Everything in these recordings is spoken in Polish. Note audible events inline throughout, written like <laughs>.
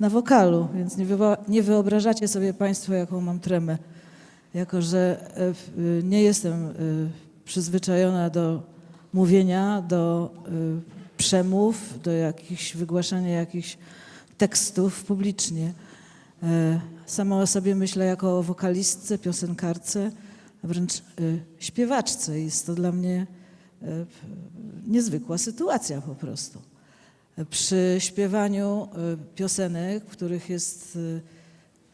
na wokalu, więc nie, wyobrażacie sobie Państwo, jaką mam tremę. Jako, że e, y, nie jestem y, przyzwyczajona do mówienia, do przemów, do jakichś wygłaszania jakichś tekstów publicznie. E, Sama o sobie myślę jako o wokalistce, piosenkarce, a wręcz śpiewaczce. Jest to dla mnie e, niezwykła sytuacja po prostu. Przy śpiewaniu y, piosenek, w których jest y,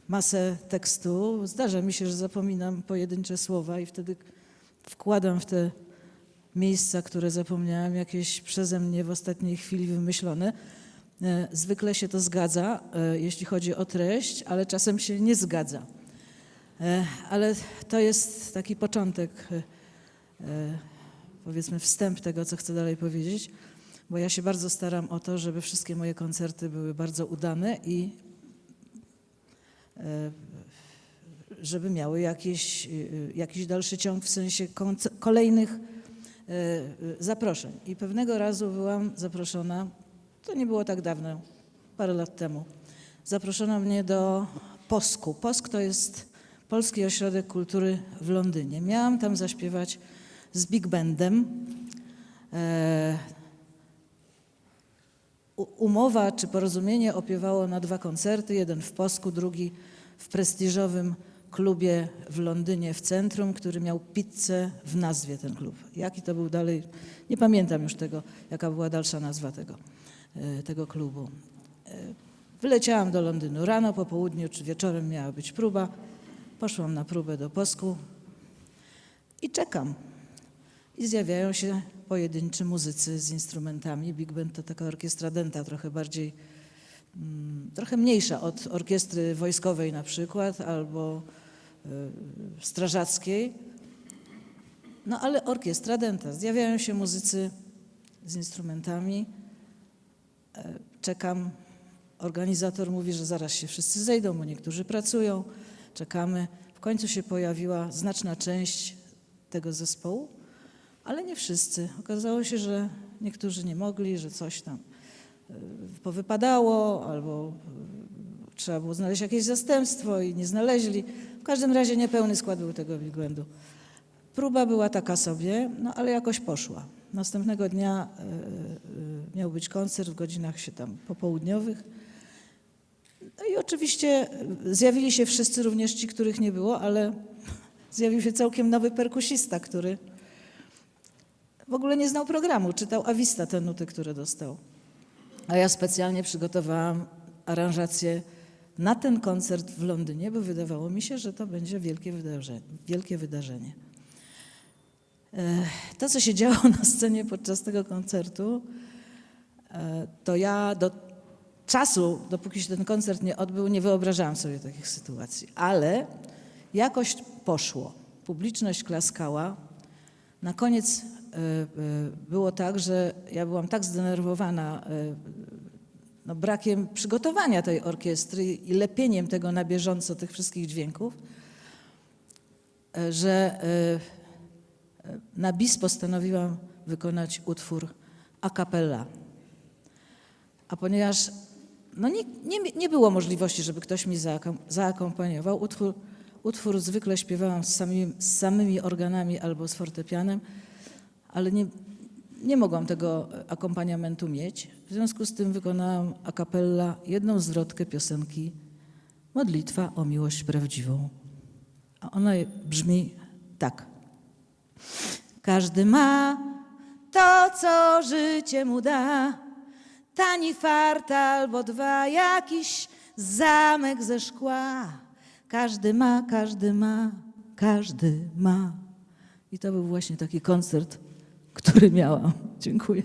masę tekstu, zdarza mi się, że zapominam pojedyncze słowa i wtedy wkładam w te miejsca, które zapomniałam, jakieś przeze mnie w ostatniej chwili wymyślone. E, Zwykle się to zgadza, e, jeśli chodzi o treść, ale czasem się nie zgadza. E, Ale to jest taki początek, powiedzmy, wstęp tego, co chcę dalej powiedzieć, bo ja się bardzo staram o to, żeby wszystkie moje koncerty były bardzo udane i e, żeby miały jakiś, y, jakiś dalszy ciąg w sensie kolejnych e, zaproszeń. I pewnego razu byłam zaproszona, to nie było tak dawno, parę lat temu, zaproszono mnie do Posku. Posk to jest Polski Ośrodek Kultury w Londynie. Miałam tam zaśpiewać z big bandem. Umowa czy porozumienie opiewało na dwa koncerty, jeden w Posku, drugi w prestiżowym klubie w Londynie w centrum, który miał pizzę w nazwie ten klub. Jaki to był dalej, nie pamiętam już tego, jaka była dalsza nazwa tego, e, tego klubu. E, Wyleciałam do Londynu rano, po południu czy wieczorem miała być próba. Poszłam na próbę do Posku i czekam. I zjawiają się pojedynczy muzycy z instrumentami. Big band to taka orkiestra dęta, trochę bardziej, mm, trochę mniejsza od orkiestry wojskowej na przykład, albo y, strażackiej. No ale orkiestra dęta. Zjawiają się muzycy z instrumentami. E, Czekam. Organizator mówi, że zaraz się wszyscy zejdą, bo niektórzy pracują. Czekamy. W końcu się pojawiła znaczna część tego zespołu, ale nie wszyscy. Okazało się, że niektórzy nie mogli, że coś tam y, powypadało, albo y, trzeba było znaleźć jakieś zastępstwo i nie znaleźli. W każdym razie niepełny skład był tego big bandu. Próba była taka sobie, no ale jakoś poszła. Następnego dnia y, miał być koncert w godzinach się tam popołudniowych. No i oczywiście zjawili się wszyscy, również ci, których nie było, ale <laughs> zjawił się całkiem nowy perkusista, który w ogóle nie znał programu, czytał awista te nuty, które dostał. A ja specjalnie przygotowałam aranżację na ten koncert w Londynie, bo wydawało mi się, że to będzie wielkie wydarzenie. Wielkie wydarzenie. To, co się działo na scenie podczas tego koncertu, e, to ja do czasu, dopóki się ten koncert nie odbył, nie wyobrażałam sobie takich sytuacji. Ale jakoś poszło. Publiczność klaskała. Na koniec było tak, że ja byłam tak zdenerwowana e, no, brakiem przygotowania tej orkiestry i lepieniem tego na bieżąco, tych wszystkich dźwięków, że na bis postanowiłam wykonać utwór a cappella. A ponieważ no nie, nie, nie było możliwości, żeby ktoś mi zaakompaniował, utwór, utwór zwykle śpiewałam z z samymi organami albo z fortepianem, ale nie, nie mogłam tego akompaniamentu mieć. W związku z tym wykonałam a cappella jedną zwrotkę piosenki Modlitwa o miłość prawdziwą. A ona brzmi tak. Każdy ma to, co życie mu da. Tani fart albo dwa, jakiś zamek ze szkła. Każdy ma, każdy ma, każdy ma. I to był właśnie taki koncert, który miałam. Dziękuję.